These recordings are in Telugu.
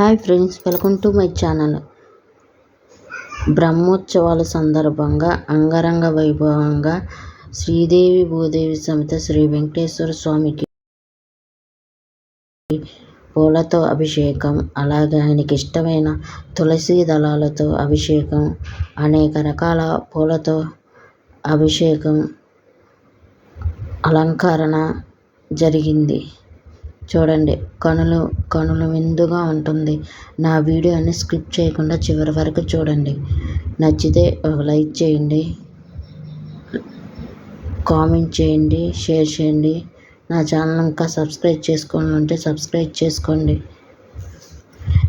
Hi friends welcome to my channel. బ్రహ్మోత్సవాల సందర్భంగా అంగరంగ వైభవంగా శ్రీదేవి భూదేవి సమేత శ్రీ వెంకటేశ్వర స్వామికి పూలతో అభిషేకం అలాగే ఆయనకి ఇష్టమైన తులసి దళాలతో అభిషేకం అనేక రకాల పూలతో అభిషేకం అలంకరణ జరిగింది. చూడండి. కనులు కనులు విందుగా ఉంటుంది. నా వీడియోని స్కిప్ చేయకుండా చివరి వరకు చూడండి. నచ్చితే ఒక లైక్ చేయండి కామెంట్ చేయండి షేర్ చేయండి. నా ఛానల్ ఇంకా సబ్స్క్రైబ్ చేసుకోండి ఉంటే సబ్స్క్రైబ్ చేసుకోండి.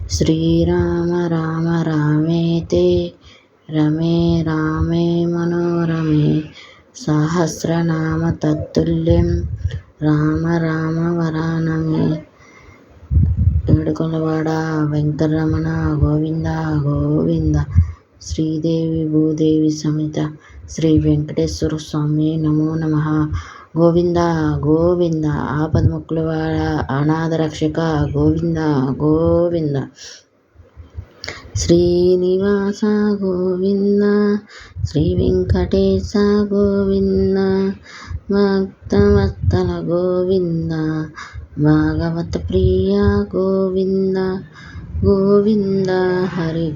శ్రీరామ రామ రామేతే రమే రామే మనోరమే సహస్రనామ తత్తుల్యం. రామ రామ వరా ఏడుకొండవాడ వెంకటరమణ గోవింద గోవింద శ్రీదేవి భూదేవి సమేత శ్రీ వెంకటేశ్వర స్వామి నమో నమ. గోవింద గోవింద ఆపదముక్కులవాడ? అనాథ రక్షక గోవింద గోవింద. శ్రీనివాస గోవింద. శ్రీ వెంకటేశ గోవింద. భక్తవత్సల గోవింద. భాగవత ప్రియ గోవింద గోవింద హరి